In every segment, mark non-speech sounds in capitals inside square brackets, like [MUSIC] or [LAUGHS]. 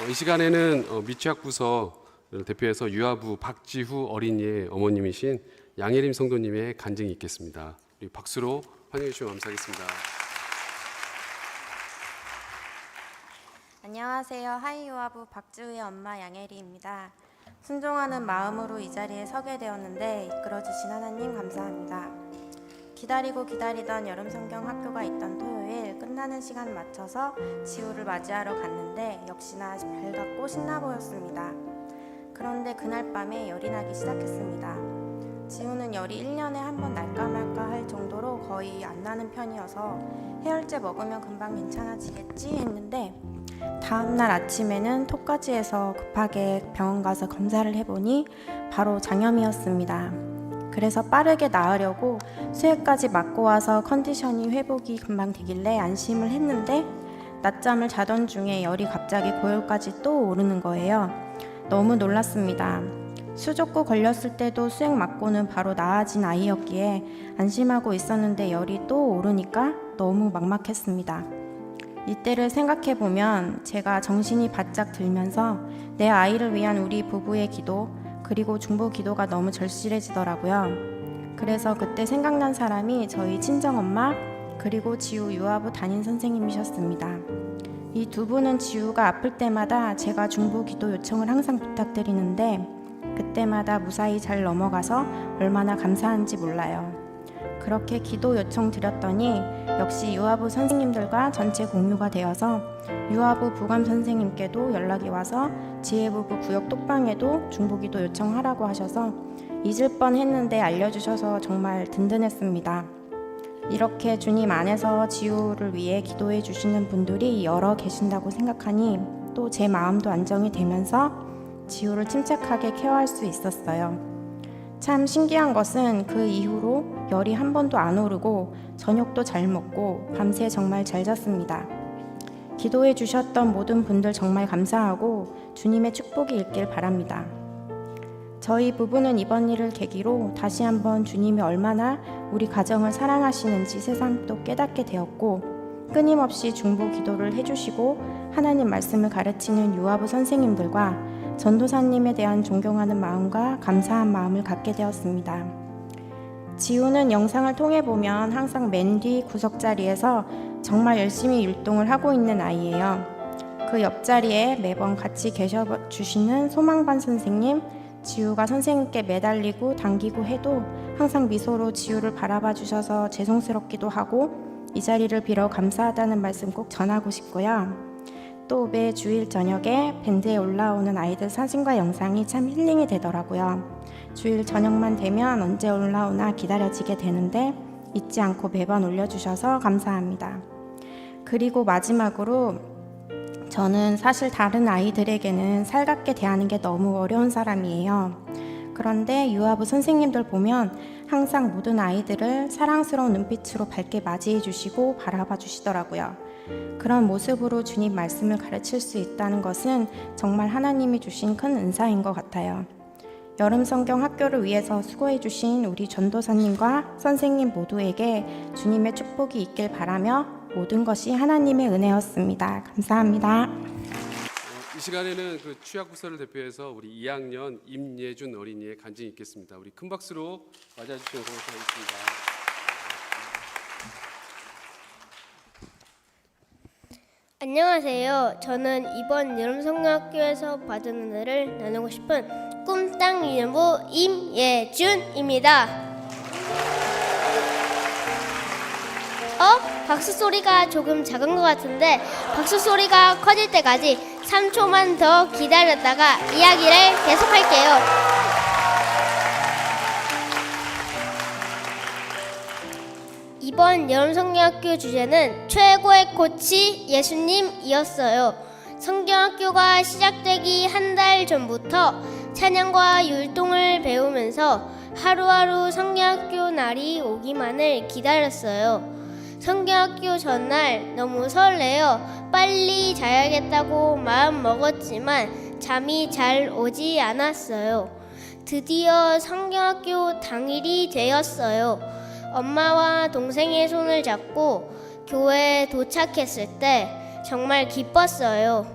어, 이 시간에는 어, 미취학 부서를 대표해서 유아부 박지후 어린이의 어머님이신 양예림 성도님의 간증이 있겠습니다. 박수로 환영해 주시면 감사하겠습니다. 안녕하세요. 하이유아부 박주우의 엄마 양혜리입니다. 순종하는 마음으로 이 자리에 서게 되었는데 이끌어 주신 하나님 감사합니다. 기다리고 기다리던 여름 성경 학교가 있던 토요일 끝나는 시간 맞춰서 지우를 맞이하러 갔는데 역시나 밝았고 신나 보였습니다. 그런데 그날 밤에 열이 나기 시작했습니다. 지우는 열이 1년에 한 번 날까 말까 할 정도로 거의 안 나는 편이어서 해열제 먹으면 금방 괜찮아지겠지 했는데 다음날 아침에는 톡까지 해서 급하게 병원 가서 검사를 해보니 바로 장염이었습니다. 그래서 빠르게 나으려고 수액까지 맞고 와서 컨디션이 회복이 금방 되길래 안심을 했는데 낮잠을 자던 중에 열이 갑자기 고열까지 또 오르는 거예요. 너무 놀랐습니다. 수족구 걸렸을 때도 수액 맞고는 바로 나아진 아이였기에 안심하고 있었는데 열이 또 오르니까 너무 막막했습니다. 이때를 생각해 보면 제가 정신이 바짝 들면서 내 아이를 위한 우리 부부의 기도 그리고 중보 기도가 너무 절실해지더라고요. 그래서 그때 생각난 사람이 저희 친정 엄마 그리고 지우 유아부 담임 선생님이셨습니다. 이 두 분은 지우가 아플 때마다 제가 중보 기도 요청을 항상 부탁드리는데 그때마다 무사히 잘 넘어가서 얼마나 감사한지 몰라요. 그렇게 기도 요청 드렸더니 역시 유아부 선생님들과 전체 공유가 되어서 유아부 부감 선생님께도 연락이 와서 지혜부부 구역 똑방에도 중보기도 요청하라고 하셔서 잊을 뻔 했는데 알려주셔서 정말 든든했습니다. 이렇게 주님 안에서 지우를 위해 기도해 주시는 분들이 여러 계신다고 생각하니 또 제 마음도 안정이 되면서 지우를 침착하게 케어할 수 있었어요. 참 신기한 것은 그 이후로 열이 한 번도 안 오르고 저녁도 잘 먹고 밤새 정말 잘 잤습니다. 기도해 주셨던 모든 분들 정말 감사하고 주님의 축복이 있길 바랍니다. 저희 부부는 이번 일을 계기로 다시 한번 주님이 얼마나 우리 가정을 사랑하시는지 새삼 또 깨닫게 되었고 끊임없이 중보 기도를 해주시고 하나님 말씀을 가르치는 유아부 선생님들과 전도사님에 대한 존경하는 마음과 감사한 마음을 갖게 되었습니다. 지우는 영상을 통해 보면 항상 맨 뒤 구석자리에서 정말 열심히 율동을 하고 있는 아이예요. 그 옆자리에 매번 같이 계셔 주시는 소망반 선생님, 지우가 선생님께 매달리고 당기고 해도 항상 미소로 지우를 바라봐 주셔서 죄송스럽기도 하고 이 자리를 빌어 감사하다는 말씀 꼭 전하고 싶고요. 또 매 주일 저녁에 밴드에 올라오는 아이들 사진과 영상이 참 힐링이 되더라고요. 주일 저녁만 되면 언제 올라오나 기다려지게 되는데 잊지 않고 매번 올려주셔서 감사합니다. 그리고 마지막으로 저는 사실 다른 아이들에게는 살갑게 대하는 게 너무 어려운 사람이에요. 그런데 유아부 선생님들 보면 항상 모든 아이들을 사랑스러운 눈빛으로 밝게 맞이해 주시고 바라봐 주시더라고요. 그런 모습으로 주님 말씀을 가르칠 수 있다는 것은 정말 하나님이 주신 큰 은사인 것 같아요. 여름 성경 학교를 위해서 수고해 주신 우리 전도사님과 선생님 모두에게 주님의 축복이 있길 바라며 모든 것이 하나님의 은혜였습니다. 감사합니다. 어, 이 시간에는 그 취약부서를 대표해서 우리 2학년 임예준 어린이의 간증이 있겠습니다. 우리 큰 박수로 맞이해 주시면 고맙겠습니다. 안녕하세요. 저는 이번 여름성경학교에서 받은 은혜를 나누고 싶은 꿈땅 유년부 임예준입니다. 어? 박수 소리가 조금 작은 것 같은데 박수 소리가 커질 때까지 3초만 더 기다렸다가 이야기를 계속할게요. 이번 여름성경학교 주제는 최고의 코치 예수님이었어요. 성경학교가 시작되기 한 달 전부터 찬양과 율동을 배우면서 하루하루 성경학교 날이 오기만을 기다렸어요. 성경학교 전날 너무 설레어 빨리 자야겠다고 마음 먹었지만 잠이 잘 오지 않았어요. 드디어 성경학교 당일이 되었어요. 엄마와 동생의 손을 잡고 교회에 도착했을 때 정말 기뻤어요.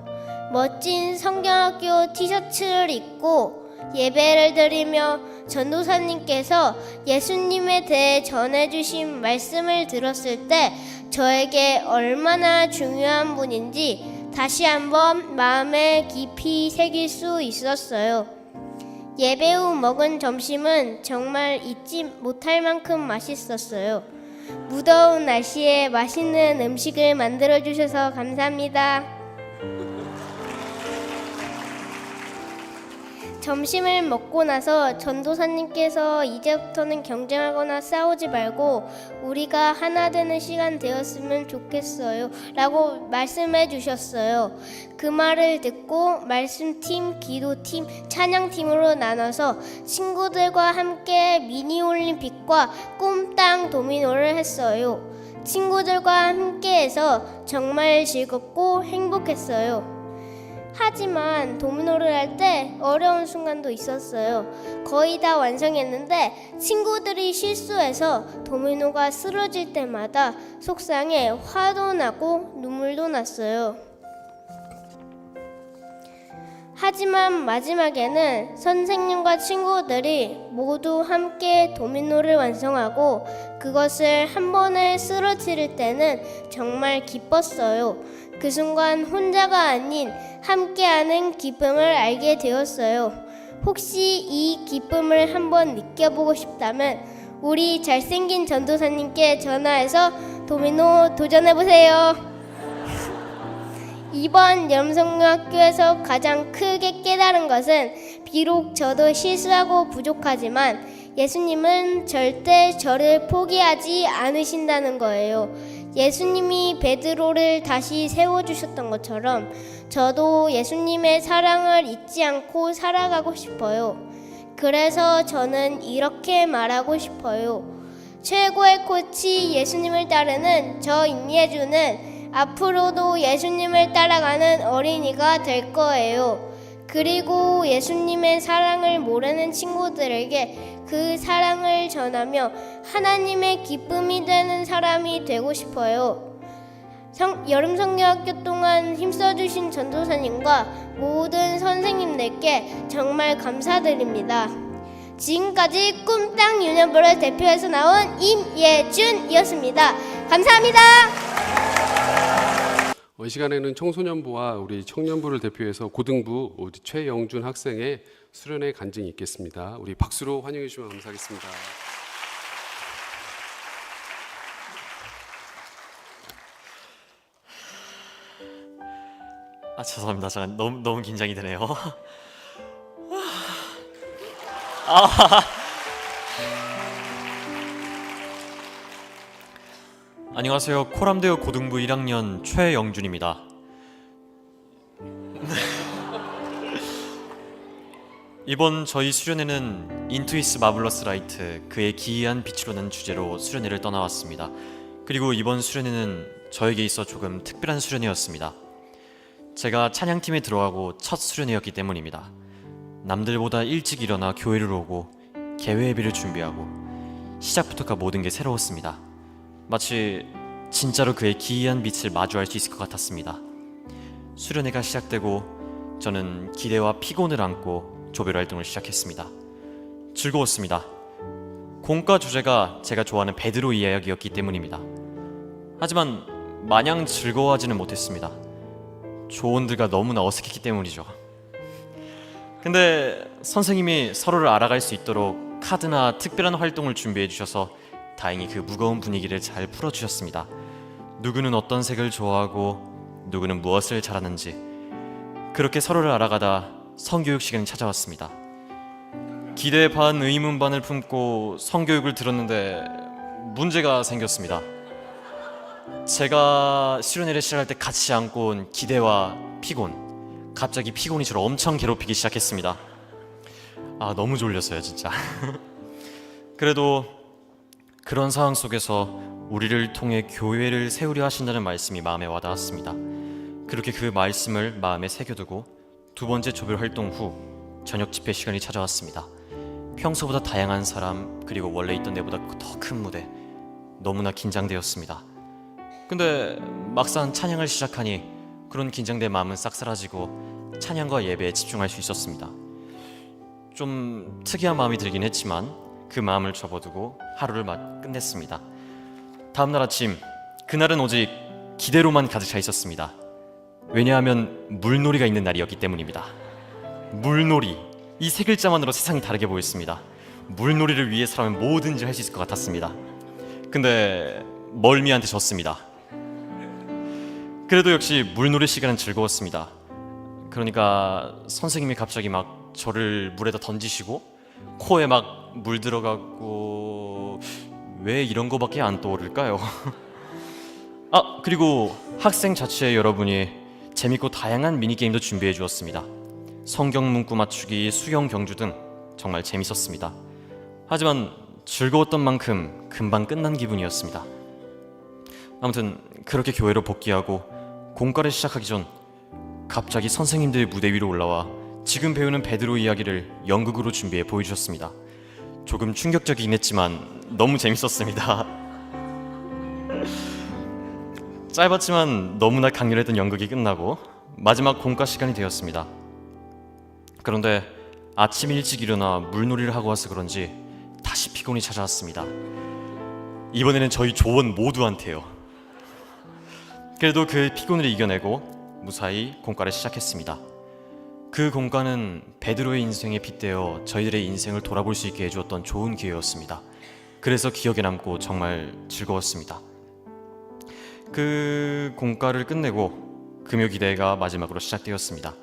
멋진 성경학교 티셔츠를 입고 예배를 드리며 전도사님께서 예수님에 대해 전해주신 말씀을 들었을 때 저에게 얼마나 중요한 분인지 다시 한번 마음에 깊이 새길 수 있었어요. 예배 후 먹은 점심은 정말 잊지 못할 만큼 맛있었어요. 무더운 날씨에 맛있는 음식을 만들어 주셔서 감사합니다. 점심을 먹고 나서 전도사님께서 이제부터는 경쟁하거나 싸우지 말고 우리가 하나 되는 시간 되었으면 좋겠어요. 라고 말씀해 주셨어요. 그 말을 듣고 말씀팀, 기도팀, 찬양팀으로 나눠서 친구들과 함께 미니 올림픽과 꿈땅 도미노를 했어요. 친구들과 함께해서 정말 즐겁고 행복했어요. 하지만 도미노를 할 때 어려운 순간도 있었어요. 거의 다 완성했는데 친구들이 실수해서 도미노가 쓰러질 때마다 속상해 화도 나고 눈물도 났어요. 하지만 마지막에는 선생님과 친구들이 모두 함께 도미노를 완성하고 그것을 한 번에 쓰러뜨릴 때는 정말 기뻤어요. 그 순간 혼자가 아닌 함께하는 기쁨을 알게 되었어요. 혹시 이 기쁨을 한번 느껴보고 싶다면 우리 잘생긴 전도사님께 전화해서 도미노 도전해보세요. 이번 염성학교에서 가장 크게 깨달은 것은 비록 저도 실수하고 부족하지만 예수님은 절대 저를 포기하지 않으신다는 거예요. 예수님이 베드로를 다시 세워주셨던 것처럼 저도 예수님의 사랑을 잊지 않고 살아가고 싶어요. 그래서 저는 이렇게 말하고 싶어요. 최고의 코치 예수님을 따르는 저 임예주는 앞으로도 예수님을 따라가는 어린이가 될 거예요. 그리고 예수님의 사랑을 모르는 친구들에게 그 사랑을 전하며 하나님의 기쁨이 되는 사람이 되고 싶어요. 성, 여름 성경학교 동안 힘써주신 전도사님과 모든 선생님들께 정말 감사드립니다. 지금까지 꿈땅 유년부를 대표해서 나온 임예준이었습니다. 감사합니다. 어, 이 시간에는 청소년부와 우리 청년부를 대표해서 고등부 우리 최영준 학생의 수련회 간증이 있겠습니다. 우리 박수로 환영해 주시면 감사하겠습니다. 아 죄송합니다. 제가 너무 너무 긴장이 되네요. [LAUGHS] 아. 안녕하세요. 코람대어 고등부 1학년 최영준입니다. [LAUGHS] 이번 저희 수련회는 인투이스 마블러스 라이트 그의 기이한 빛으로는 주제로 수련회를 떠나왔습니다. 그리고 이번 수련회는 저에게 있어 조금 특별한 수련회였습니다. 제가 찬양팀에 들어가고 첫 수련회였기 때문입니다. 남들보다 일찍 일어나 교회를 오고 개회 예배를 준비하고 시작부터가 모든 게 새로웠습니다. 마치 진짜로 그의 기이한 빛을 마주할 수 있을 것 같았습니다. 수련회가 시작되고 저는 기대와 피곤을 안고 조별 활동을 시작했습니다. 즐거웠습니다. 공과 주제가 제가 좋아하는 베드로 이야기였기 때문입니다. 하지만 마냥 즐거워하지는 못했습니다. 조언들과 너무나 어색했기 때문이죠. 근데 선생님이 서로를 알아갈 수 있도록 카드나 특별한 활동을 준비해 주셔서 다행히 그 무거운 분위기를 잘 풀어 주셨습니다. 누구는 어떤 색을 좋아하고 누구는 무엇을 잘하는지 그렇게 서로를 알아가다 성교육 시간이 찾아왔습니다. 기대 반 의문 반을 품고 성교육을 들었는데 문제가 생겼습니다. 제가 수련회를 시작할 때 같이 안고 온 기대와 피곤 갑자기 피곤이 저를 엄청 괴롭히기 시작했습니다 아 너무 졸렸어요 진짜 [LAUGHS] 그래도 그런 상황 속에서 우리를 통해 교회를 세우려 하신다는 말씀이 마음에 와닿았습니다. 그렇게 그 말씀을 마음에 새겨두고 두 번째 조별 활동 후 저녁 집회 시간이 찾아왔습니다. 평소보다 다양한 사람 그리고 원래 있던 데보다 더 큰 무대 너무나 긴장되었습니다. 근데 막상 찬양을 시작하니 그런 긴장된 마음은 싹 사라지고 찬양과 예배에 집중할 수 있었습니다. 좀 특이한 마음이 들긴 했지만 그 마음을 접어두고 하루를 막 끝냈습니다. 다음 날 아침 그날은 오직 기대로만 가득 차 있었습니다. 왜냐하면 물놀이가 있는 날이었기 때문입니다. 물놀이 이 세 글자만으로 세상이 다르게 보였습니다. 물놀이를 위해서라면 뭐든지 할 수 있을 것 같았습니다. 근데 멀미한테 졌습니다. 그래도 역시 물놀이 시간은 즐거웠습니다. 그러니까 선생님이 갑자기 막 저를 물에다 던지시고 코에 막 물 들어가고 왜 이런 거밖에 안 떠오를까요? [LAUGHS] 아 그리고 학생 자체 여러분이 재밌고 다양한 미니 게임도 준비해 주었습니다. 성경 문구 맞추기, 수영 경주 등 정말 재밌었습니다. 하지만 즐거웠던 만큼 금방 끝난 기분이었습니다. 아무튼 그렇게 교회로 복귀하고 공과를 시작하기 전 갑자기 선생님들이 무대 위로 올라와 지금 배우는 베드로 이야기를 연극으로 준비해 보여주셨습니다. 조금 충격적이긴 했지만 너무 재밌었습니다. 짧았지만 너무나 강렬했던 연극이 끝나고 마지막 공과 시간이 되었습니다. 그런데 아침 일찍 일어나 물놀이를 하고 와서 그런지 다시 피곤이 찾아왔습니다. 이번에는 저희 조원 모두한테요. 그래도 그 피곤을 이겨내고 무사히 공과를 시작했습니다. 그 공과는 베드로의 인생에 빗대어 저희들의 인생을 돌아볼 수 있게 해주었던 좋은 기회였습니다. 그래서 기억에 남고 정말 즐거웠습니다. 그 공과를 끝내고 금요 기대가 마지막으로 시작되었습니다.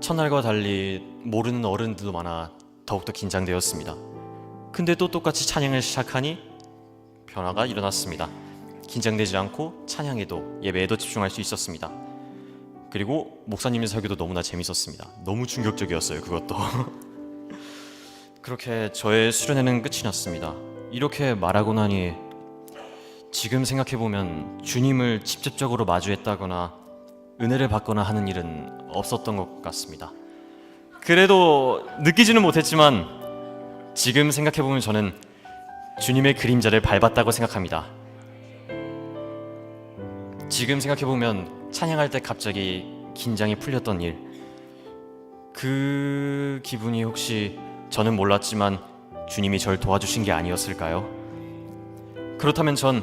첫날과 달리 모르는 어른들도 많아 더욱더 긴장되었습니다. 근데 또 똑같이 찬양을 시작하니 변화가 일어났습니다. 긴장되지 않고 찬양에도 예배에도 집중할 수 있었습니다. 그리고 목사님의 설교도 너무나 재밌었습니다. 너무 충격적이었어요. 그것도. [LAUGHS] 그렇게 저의 수련회는 끝이 났습니다. 이렇게 말하고 나니 지금 생각해 보면 주님을 직접적으로 마주했다거나 은혜를 받거나 하는 일은 없었던 것 같습니다. 그래도 느끼지는 못했지만 지금 생각해 보면 저는 주님의 그림자를 밟았다고 생각합니다. 지금 생각해 보면 찬양할 때 갑자기 긴장이 풀렸던 일. 그 기분이 혹시 저는 몰랐지만 주님이 절 도와주신 게 아니었을까요? 그렇다면 전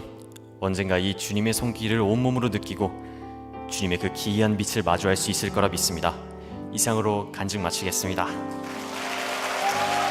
언젠가 이 주님의 손길을 온몸으로 느끼고 주님의 그 기이한 빛을 마주할 수 있을 거라 믿습니다. 이상으로 간증 마치겠습니다.